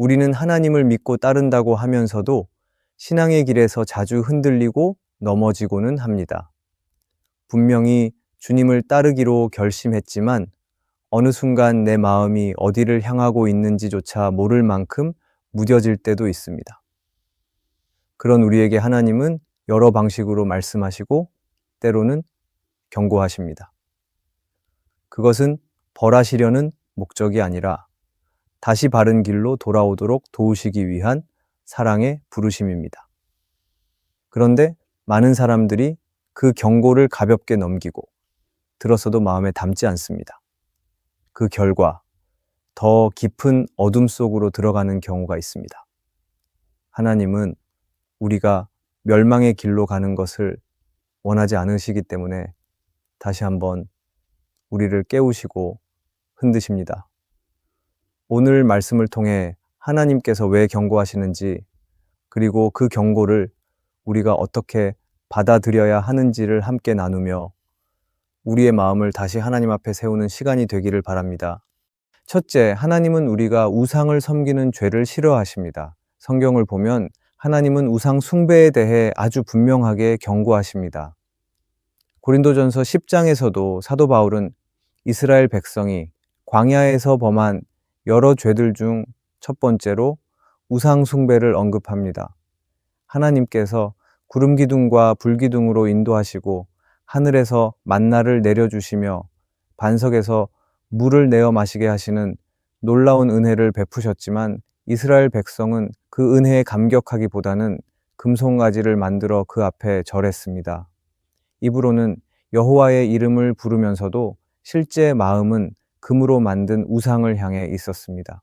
우리는 하나님을 믿고 따른다고 하면서도 신앙의 길에서 자주 흔들리고 넘어지고는 합니다. 분명히 주님을 따르기로 결심했지만 어느 순간 내 마음이 어디를 향하고 있는지조차 모를 만큼 무뎌질 때도 있습니다. 그런 우리에게 하나님은 여러 방식으로 말씀하시고 때로는 경고하십니다. 그것은 벌하시려는 목적이 아니라 다시 바른 길로 돌아오도록 도우시기 위한 사랑의 부르심입니다. 그런데 많은 사람들이 그 경고를 가볍게 넘기고 들었어도 마음에 담지 않습니다. 그 결과 더 깊은 어둠 속으로 들어가는 경우가 있습니다. 하나님은 우리가 멸망의 길로 가는 것을 원하지 않으시기 때문에 다시 한번 우리를 깨우시고 흔드십니다. 오늘 말씀을 통해 하나님께서 왜 경고하시는지 그리고 그 경고를 우리가 어떻게 받아들여야 하는지를 함께 나누며 우리의 마음을 다시 하나님 앞에 세우는 시간이 되기를 바랍니다. 첫째, 하나님은 우리가 우상을 섬기는 죄를 싫어하십니다. 성경을 보면 하나님은 우상 숭배에 대해 아주 분명하게 경고하십니다. 고린도전서 10장에서도 사도 바울은 이스라엘 백성이 광야에서 범한 여러 죄들 중 첫 번째로 우상 숭배를 언급합니다. 하나님께서 구름 기둥과 불 기둥으로 인도하시고 하늘에서 만나를 내려주시며 반석에서 물을 내어 마시게 하시는 놀라운 은혜를 베푸셨지만 이스라엘 백성은 그 은혜에 감격하기보다는 금송아지를 만들어 그 앞에 절했습니다. 입으로는 여호와의 이름을 부르면서도 실제 마음은 금으로 만든 우상을 향해 있었습니다.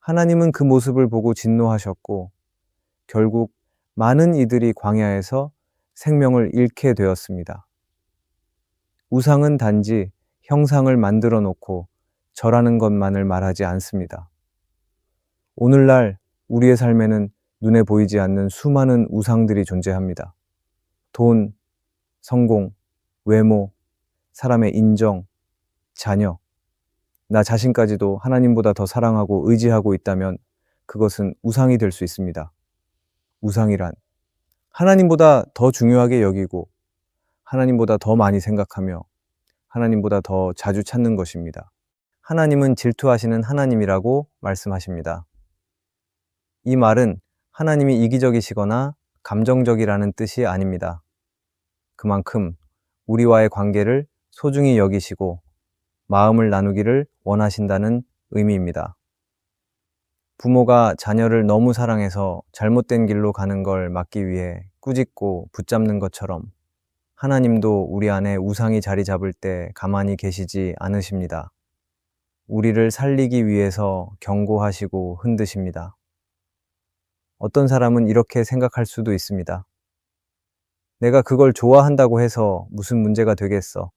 하나님은 그 모습을 보고 진노하셨고 결국 많은 이들이 광야에서 생명을 잃게 되었습니다. 우상은 단지 형상을 만들어 놓고 절하는 것만을 말하지 않습니다. 오늘날 우리의 삶에는 눈에 보이지 않는 수많은 우상들이 존재합니다. 돈, 성공, 외모, 사람의 인정, 자녀, 나 자신까지도 하나님보다 더 사랑하고 의지하고 있다면 그것은 우상이 될 수 있습니다. 우상이란 하나님보다 더 중요하게 여기고 하나님보다 더 많이 생각하며 하나님보다 더 자주 찾는 것입니다. 하나님은 질투하시는 하나님이라고 말씀하십니다. 이 말은 하나님이 이기적이시거나 감정적이라는 뜻이 아닙니다. 그만큼 우리와의 관계를 소중히 여기시고 마음을 나누기를 원하신다는 의미입니다. 부모가 자녀를 너무 사랑해서 잘못된 길로 가는 걸 막기 위해 꾸짖고 붙잡는 것처럼 하나님도 우리 안에 우상이 자리 잡을 때 가만히 계시지 않으십니다. 우리를 살리기 위해서 경고하시고 흔드십니다. 어떤 사람은 이렇게 생각할 수도 있습니다. 내가 그걸 좋아한다고 해서 무슨 문제가 되겠어.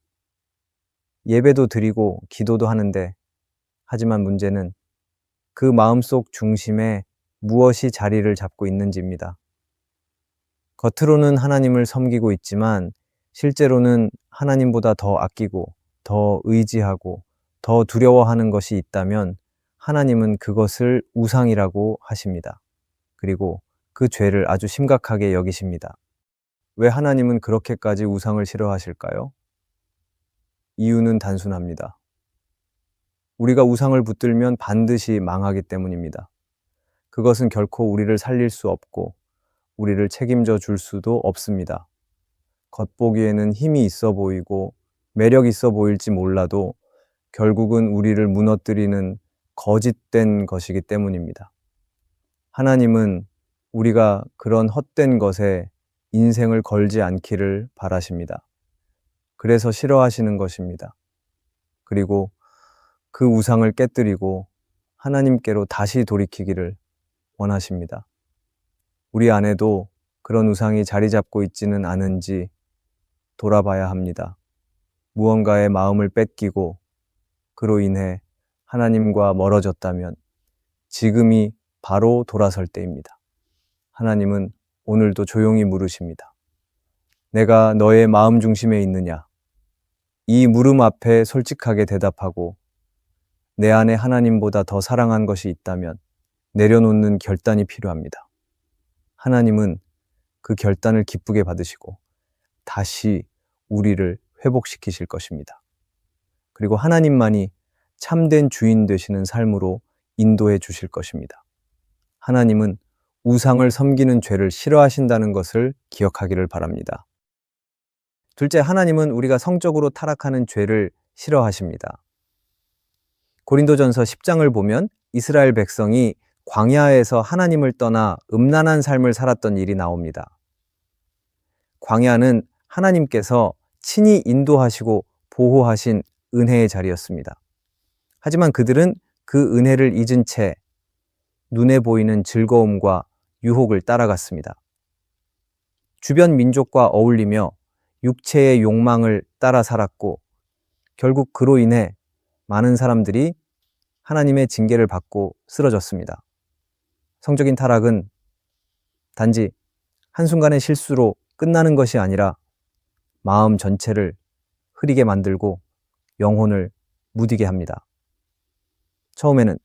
예배도 드리고 기도도 하는데, 하지만 문제는 그 마음속 중심에 무엇이 자리를 잡고 있는지입니다. 겉으로는 하나님을 섬기고 있지만 실제로는 하나님보다 더 아끼고 더 의지하고 더 두려워하는 것이 있다면 하나님은 그것을 우상이라고 하십니다. 그리고 그 죄를 아주 심각하게 여기십니다. 왜 하나님은 그렇게까지 우상을 싫어하실까요? 이유는 단순합니다. 우리가 우상을 붙들면 반드시 망하기 때문입니다. 그것은 결코 우리를 살릴 수 없고 우리를 책임져 줄 수도 없습니다. 겉보기에는 힘이 있어 보이고 매력 있어 보일지 몰라도 결국은 우리를 무너뜨리는 거짓된 것이기 때문입니다. 하나님은 우리가 그런 헛된 것에 인생을 걸지 않기를 바라십니다. 그래서 싫어하시는 것입니다. 그리고 그 우상을 깨뜨리고 하나님께로 다시 돌이키기를 원하십니다. 우리 안에도 그런 우상이 자리 잡고 있지는 않은지 돌아봐야 합니다. 무언가의 마음을 뺏기고 그로 인해 하나님과 멀어졌다면 지금이 바로 돌아설 때입니다. 하나님은 오늘도 조용히 물으십니다. 내가 너의 마음 중심에 있느냐? 이 물음 앞에 솔직하게 대답하고 내 안에 하나님보다 더 사랑한 것이 있다면 내려놓는 결단이 필요합니다. 하나님은 그 결단을 기쁘게 받으시고 다시 우리를 회복시키실 것입니다. 그리고 하나님만이 참된 주인 되시는 삶으로 인도해 주실 것입니다. 하나님은 우상을 섬기는 죄를 싫어하신다는 것을 기억하기를 바랍니다. 둘째, 하나님은 우리가 성적으로 타락하는 죄를 싫어하십니다. 고린도전서 10장을 보면 이스라엘 백성이 광야에서 하나님을 떠나 음란한 삶을 살았던 일이 나옵니다. 광야는 하나님께서 친히 인도하시고 보호하신 은혜의 자리였습니다. 하지만 그들은 그 은혜를 잊은 채 눈에 보이는 즐거움과 유혹을 따라갔습니다. 주변 민족과 어울리며 육체의 욕망을 따라 살았고 결국 그로 인해 많은 사람들이 하나님의 징계를 받고 쓰러졌습니다. 성적인 타락은 단지 한순간의 실수로 끝나는 것이 아니라 마음 전체를 흐리게 만들고 영혼을 무디게 합니다. 처음에는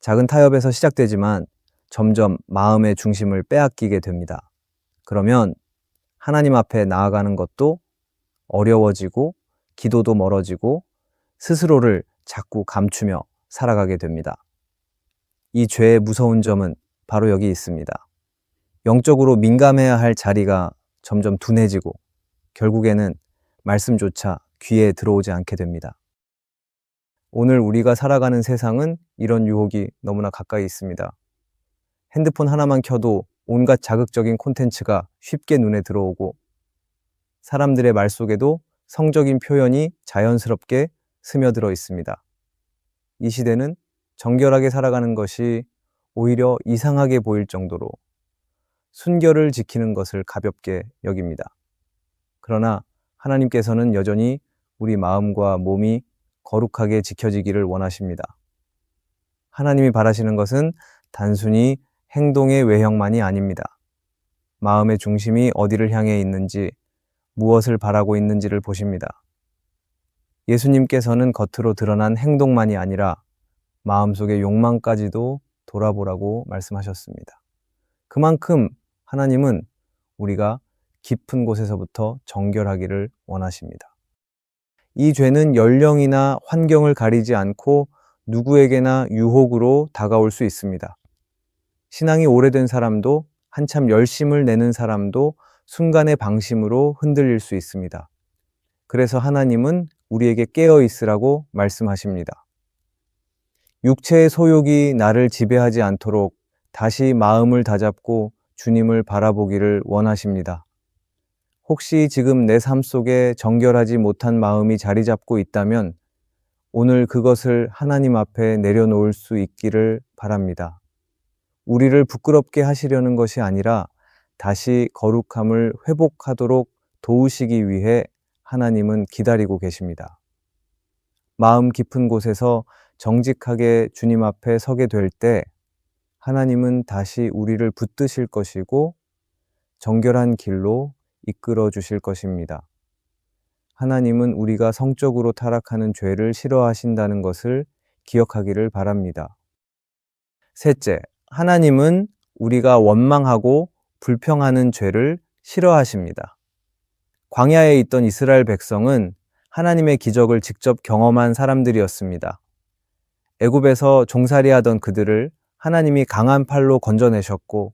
작은 타협에서 시작되지만 점점 마음의 중심을 빼앗기게 됩니다. 그러면 하나님 앞에 나아가는 것도 어려워지고 기도도 멀어지고 스스로를 자꾸 감추며 살아가게 됩니다. 이 죄의 무서운 점은 바로 여기 있습니다. 영적으로 민감해야 할 자리가 점점 둔해지고 결국에는 말씀조차 귀에 들어오지 않게 됩니다. 오늘 우리가 살아가는 세상은 이런 유혹이 너무나 가까이 있습니다. 핸드폰 하나만 켜도 온갖 자극적인 콘텐츠가 쉽게 눈에 들어오고 사람들의 말 속에도 성적인 표현이 자연스럽게 스며들어 있습니다. 이 시대는 정결하게 살아가는 것이 오히려 이상하게 보일 정도로 순결을 지키는 것을 가볍게 여깁니다. 그러나 하나님께서는 여전히 우리 마음과 몸이 거룩하게 지켜지기를 원하십니다. 하나님이 바라시는 것은 단순히 행동의 외형만이 아닙니다. 마음의 중심이 어디를 향해 있는지, 무엇을 바라고 있는지를 보십니다. 예수님께서는 겉으로 드러난 행동만이 아니라 마음속의 욕망까지도 돌아보라고 말씀하셨습니다. 그만큼 하나님은 우리가 깊은 곳에서부터 정결하기를 원하십니다. 이 죄는 연령이나 환경을 가리지 않고 누구에게나 유혹으로 다가올 수 있습니다. 신앙이 오래된 사람도 한참 열심을 내는 사람도 순간의 방심으로 흔들릴 수 있습니다. 그래서 하나님은 우리에게 깨어 있으라고 말씀하십니다. 육체의 소욕이 나를 지배하지 않도록 다시 마음을 다잡고 주님을 바라보기를 원하십니다. 혹시 지금 내 삶 속에 정결하지 못한 마음이 자리 잡고 있다면 오늘 그것을 하나님 앞에 내려놓을 수 있기를 바랍니다. 우리를 부끄럽게 하시려는 것이 아니라 다시 거룩함을 회복하도록 도우시기 위해 하나님은 기다리고 계십니다. 마음 깊은 곳에서 정직하게 주님 앞에 서게 될 때 하나님은 다시 우리를 붙드실 것이고 정결한 길로 이끌어 주실 것입니다. 하나님은 우리가 성적으로 타락하는 죄를 싫어하신다는 것을 기억하기를 바랍니다. 셋째, 하나님은 우리가 원망하고 불평하는 죄를 싫어하십니다. 광야에 있던 이스라엘 백성은 하나님의 기적을 직접 경험한 사람들이었습니다. 애굽에서 종살이하던 그들을 하나님이 강한 팔로 건져내셨고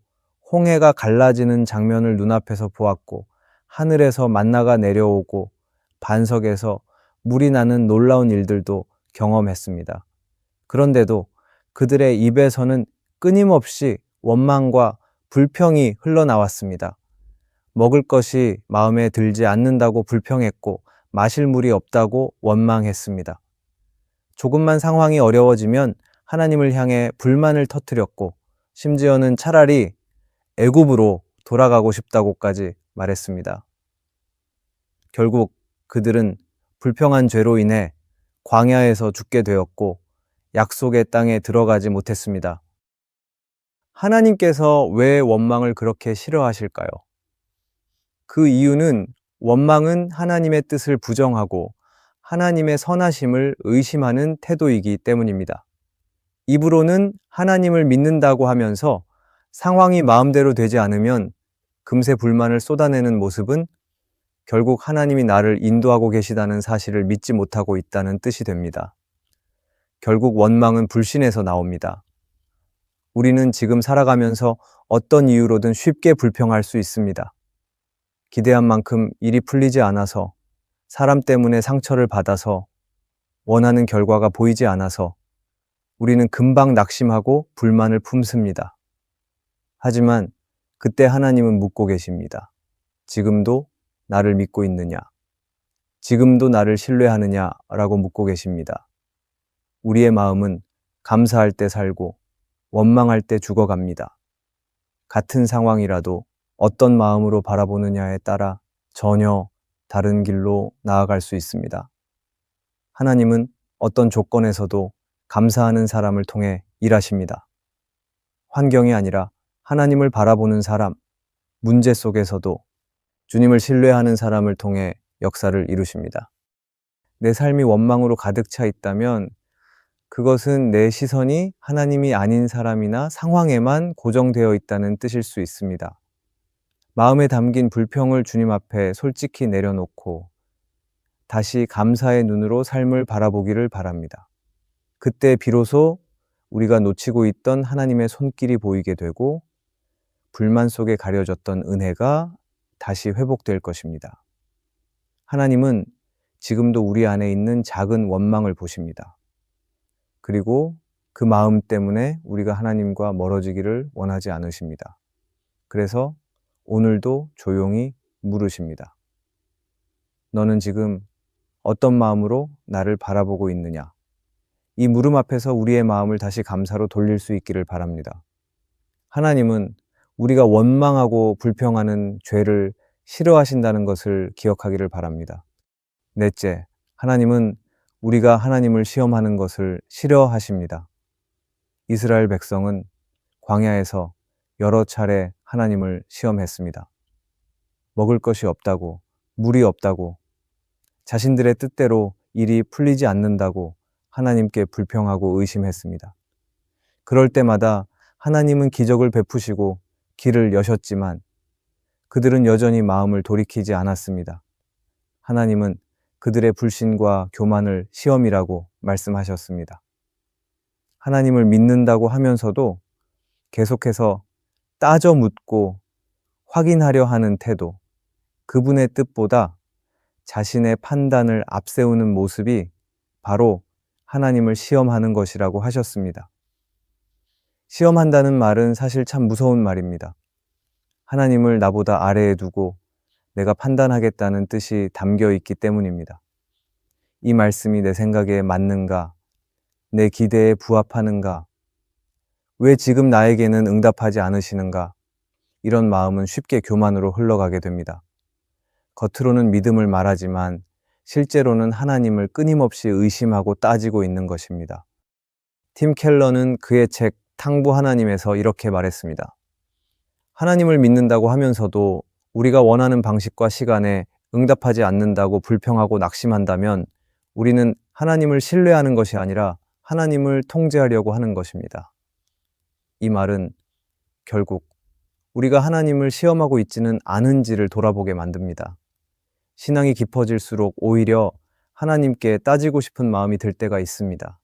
홍해가 갈라지는 장면을 눈앞에서 보았고 하늘에서 만나가 내려오고 반석에서 물이 나는 놀라운 일들도 경험했습니다. 그런데도 그들의 입에서는 끊임없이 원망과 불평이 흘러나왔습니다. 먹을 것이 마음에 들지 않는다고 불평했고 마실 물이 없다고 원망했습니다. 조금만 상황이 어려워지면 하나님을 향해 불만을 터뜨렸고 심지어는 차라리 애굽으로 돌아가고 싶다고까지 말했습니다. 결국 그들은 불평한 죄로 인해 광야에서 죽게 되었고 약속의 땅에 들어가지 못했습니다. 하나님께서 왜 원망을 그렇게 싫어하실까요? 그 이유는 원망은 하나님의 뜻을 부정하고 하나님의 선하심을 의심하는 태도이기 때문입니다. 입으로는 하나님을 믿는다고 하면서 상황이 마음대로 되지 않으면 금세 불만을 쏟아내는 모습은 결국 하나님이 나를 인도하고 계시다는 사실을 믿지 못하고 있다는 뜻이 됩니다. 결국 원망은 불신에서 나옵니다. 우리는 지금 살아가면서 어떤 이유로든 쉽게 불평할 수 있습니다. 기대한 만큼 일이 풀리지 않아서, 사람 때문에 상처를 받아서, 원하는 결과가 보이지 않아서, 우리는 금방 낙심하고 불만을 품습니다. 하지만 그때 하나님은 묻고 계십니다. 지금도 나를 믿고 있느냐? 지금도 나를 신뢰하느냐? 라고 묻고 계십니다. 우리의 마음은 감사할 때 살고 원망할 때 죽어갑니다. 같은 상황이라도 어떤 마음으로 바라보느냐에 따라 전혀 다른 길로 나아갈 수 있습니다. 하나님은 어떤 조건에서도 감사하는 사람을 통해 일하십니다. 환경이 아니라 하나님을 바라보는 사람, 문제 속에서도 주님을 신뢰하는 사람을 통해 역사를 이루십니다. 내 삶이 원망으로 가득 차 있다면 그것은 내 시선이 하나님이 아닌 사람이나 상황에만 고정되어 있다는 뜻일 수 있습니다. 마음에 담긴 불평을 주님 앞에 솔직히 내려놓고 다시 감사의 눈으로 삶을 바라보기를 바랍니다. 그때 비로소 우리가 놓치고 있던 하나님의 손길이 보이게 되고 불만 속에 가려졌던 은혜가 다시 회복될 것입니다. 하나님은 지금도 우리 안에 있는 작은 원망을 보십니다. 그리고 그 마음 때문에 우리가 하나님과 멀어지기를 원하지 않으십니다. 그래서 오늘도 조용히 물으십니다. 너는 지금 어떤 마음으로 나를 바라보고 있느냐? 이 물음 앞에서 우리의 마음을 다시 감사로 돌릴 수 있기를 바랍니다. 하나님은 우리가 원망하고 불평하는 죄를 싫어하신다는 것을 기억하기를 바랍니다. 넷째, 하나님은 우리가 하나님을 시험하는 것을 싫어하십니다. 이스라엘 백성은 광야에서 여러 차례 하나님을 시험했습니다. 먹을 것이 없다고, 물이 없다고, 자신들의 뜻대로 일이 풀리지 않는다고 하나님께 불평하고 의심했습니다. 그럴 때마다 하나님은 기적을 베푸시고 길을 여셨지만 그들은 여전히 마음을 돌이키지 않았습니다. 하나님은 그들의 불신과 교만을 시험이라고 말씀하셨습니다. 하나님을 믿는다고 하면서도 계속해서 따져 묻고 확인하려 하는 태도, 그분의 뜻보다 자신의 판단을 앞세우는 모습이 바로 하나님을 시험하는 것이라고 하셨습니다. 시험한다는 말은 사실 참 무서운 말입니다. 하나님을 나보다 아래에 두고 내가 판단하겠다는 뜻이 담겨 있기 때문입니다. 이 말씀이 내 생각에 맞는가? 내 기대에 부합하는가? 왜 지금 나에게는 응답하지 않으시는가? 이런 마음은 쉽게 교만으로 흘러가게 됩니다. 겉으로는 믿음을 말하지만 실제로는 하나님을 끊임없이 의심하고 따지고 있는 것입니다. 팀 켈러는 그의 책 탕부 하나님에서 이렇게 말했습니다. 하나님을 믿는다고 하면서도 우리가 원하는 방식과 시간에 응답하지 않는다고 불평하고 낙심한다면 우리는 하나님을 신뢰하는 것이 아니라 하나님을 통제하려고 하는 것입니다. 이 말은 결국 우리가 하나님을 시험하고 있지는 않은지를 돌아보게 만듭니다. 신앙이 깊어질수록 오히려 하나님께 따지고 싶은 마음이 들 때가 있습니다.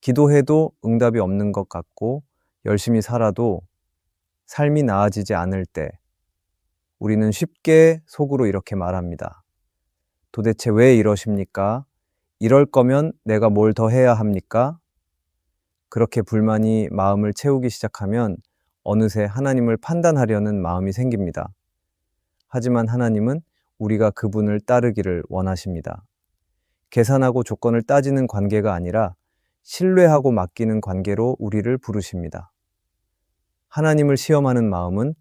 기도해도 응답이 없는 것 같고 열심히 살아도 삶이 나아지지 않을 때 우리는 쉽게 속으로 이렇게 말합니다. 도대체 왜 이러십니까? 이럴 거면 내가 뭘 더 해야 합니까? 그렇게 불만이 마음을 채우기 시작하면 어느새 하나님을 판단하려는 마음이 생깁니다. 하지만 하나님은 우리가 그분을 따르기를 원하십니다. 계산하고 조건을 따지는 관계가 아니라 신뢰하고 맡기는 관계로 우리를 부르십니다. 하나님을 시험하는 마음은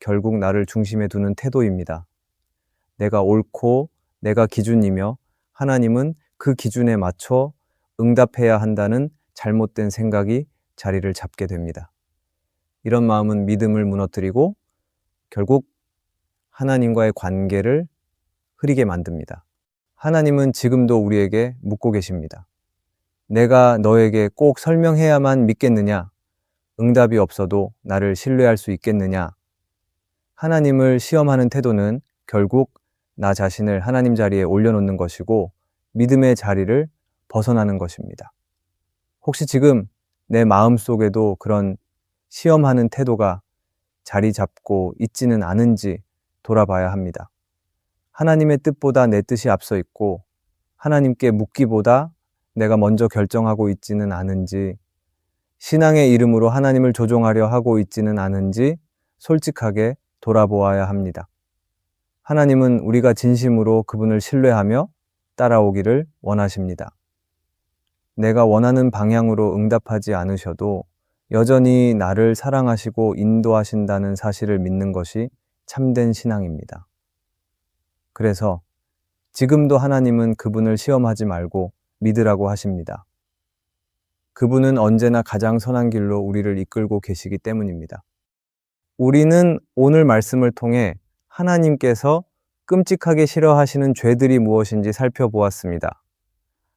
결국 나를 중심에 두는 태도입니다. 내가 옳고 내가 기준이며 하나님은 그 기준에 맞춰 응답해야 한다는 잘못된 생각이 자리를 잡게 됩니다. 이런 마음은 믿음을 무너뜨리고 결국 하나님과의 관계를 흐리게 만듭니다. 하나님은 지금도 우리에게 묻고 계십니다. 내가 너에게 꼭 설명해야만 믿겠느냐? 응답이 없어도 나를 신뢰할 수 있겠느냐? 하나님을 시험하는 태도는 결국 나 자신을 하나님 자리에 올려놓는 것이고 믿음의 자리를 벗어나는 것입니다. 혹시 지금 내 마음 속에도 그런 시험하는 태도가 자리 잡고 있지는 않은지 돌아봐야 합니다. 하나님의 뜻보다 내 뜻이 앞서 있고 하나님께 묻기보다 내가 먼저 결정하고 있지는 않은지 신앙의 이름으로 하나님을 조종하려 하고 있지는 않은지 솔직하게 돌아보아야 합니다. 하나님은 우리가 진심으로 그분을 신뢰하며 따라오기를 원하십니다. 내가 원하는 방향으로 응답하지 않으셔도 여전히 나를 사랑하시고 인도하신다는 사실을 믿는 것이 참된 신앙입니다. 그래서 지금도 하나님은 그분을 시험하지 말고 믿으라고 하십니다. 그분은 언제나 가장 선한 길로 우리를 이끌고 계시기 때문입니다. 우리는 오늘 말씀을 통해 하나님께서 끔찍하게 싫어하시는 죄들이 무엇인지 살펴보았습니다.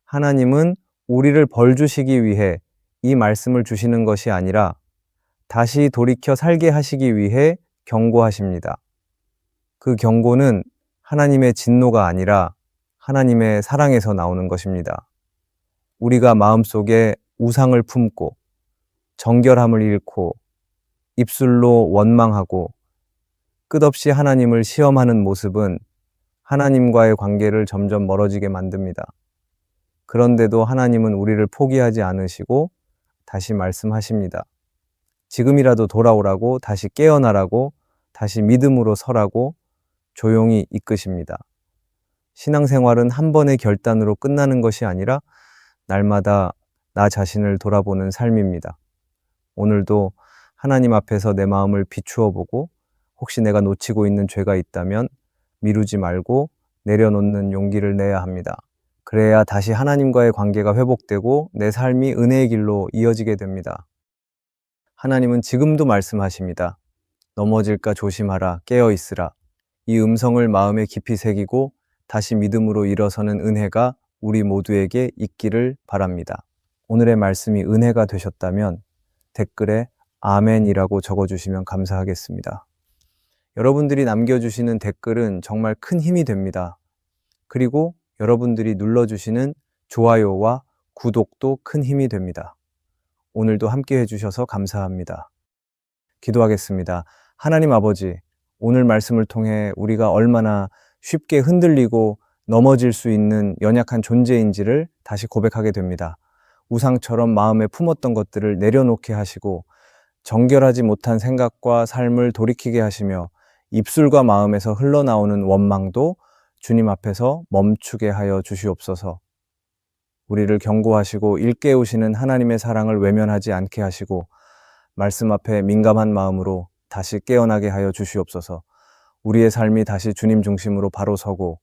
하나님은 우리를 벌 주시기 위해 이 말씀을 주시는 것이 아니라 다시 돌이켜 살게 하시기 위해 경고하십니다. 그 경고는 하나님의 진노가 아니라 하나님의 사랑에서 나오는 것입니다. 우리가 마음속에 우상을 품고 정결함을 잃고 입술로 원망하고 끝없이 하나님을 시험하는 모습은 하나님과의 관계를 점점 멀어지게 만듭니다. 그런데도 하나님은 우리를 포기하지 않으시고 다시 말씀하십니다. 지금이라도 돌아오라고 다시 깨어나라고 다시 믿음으로 서라고 조용히 이끄십니다. 신앙생활은 한 번의 결단으로 끝나는 것이 아니라 날마다 나 자신을 돌아보는 삶입니다. 오늘도 하나님 앞에서 내 마음을 비추어 보고 혹시 내가 놓치고 있는 죄가 있다면 미루지 말고 내려놓는 용기를 내야 합니다. 그래야 다시 하나님과의 관계가 회복되고 내 삶이 은혜의 길로 이어지게 됩니다. 하나님은 지금도 말씀하십니다. 넘어질까 조심하라, 깨어 있으라. 이 음성을 마음에 깊이 새기고 다시 믿음으로 일어서는 은혜가 우리 모두에게 있기를 바랍니다. 오늘의 말씀이 은혜가 되셨다면 댓글에 아멘이라고 적어주시면 감사하겠습니다. 여러분들이 남겨주시는 댓글은 정말 큰 힘이 됩니다. 그리고 여러분들이 눌러주시는 좋아요와 구독도 큰 힘이 됩니다. 오늘도 함께 해주셔서 감사합니다. 기도하겠습니다. 하나님 아버지, 오늘 말씀을 통해 우리가 얼마나 쉽게 흔들리고 넘어질 수 있는 연약한 존재인지를 다시 고백하게 됩니다. 우상처럼 마음에 품었던 것들을 내려놓게 하시고 정결하지 못한 생각과 삶을 돌이키게 하시며 입술과 마음에서 흘러나오는 원망도 주님 앞에서 멈추게 하여 주시옵소서. 우리를 경고하시고 일깨우시는 하나님의 사랑을 외면하지 않게 하시고 말씀 앞에 민감한 마음으로 다시 깨어나게 하여 주시옵소서. 우리의 삶이 다시 주님 중심으로 바로 서고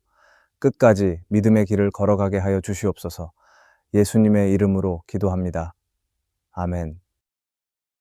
끝까지 믿음의 길을 걸어가게 하여 주시옵소서. 예수님의 이름으로 기도합니다. 아멘.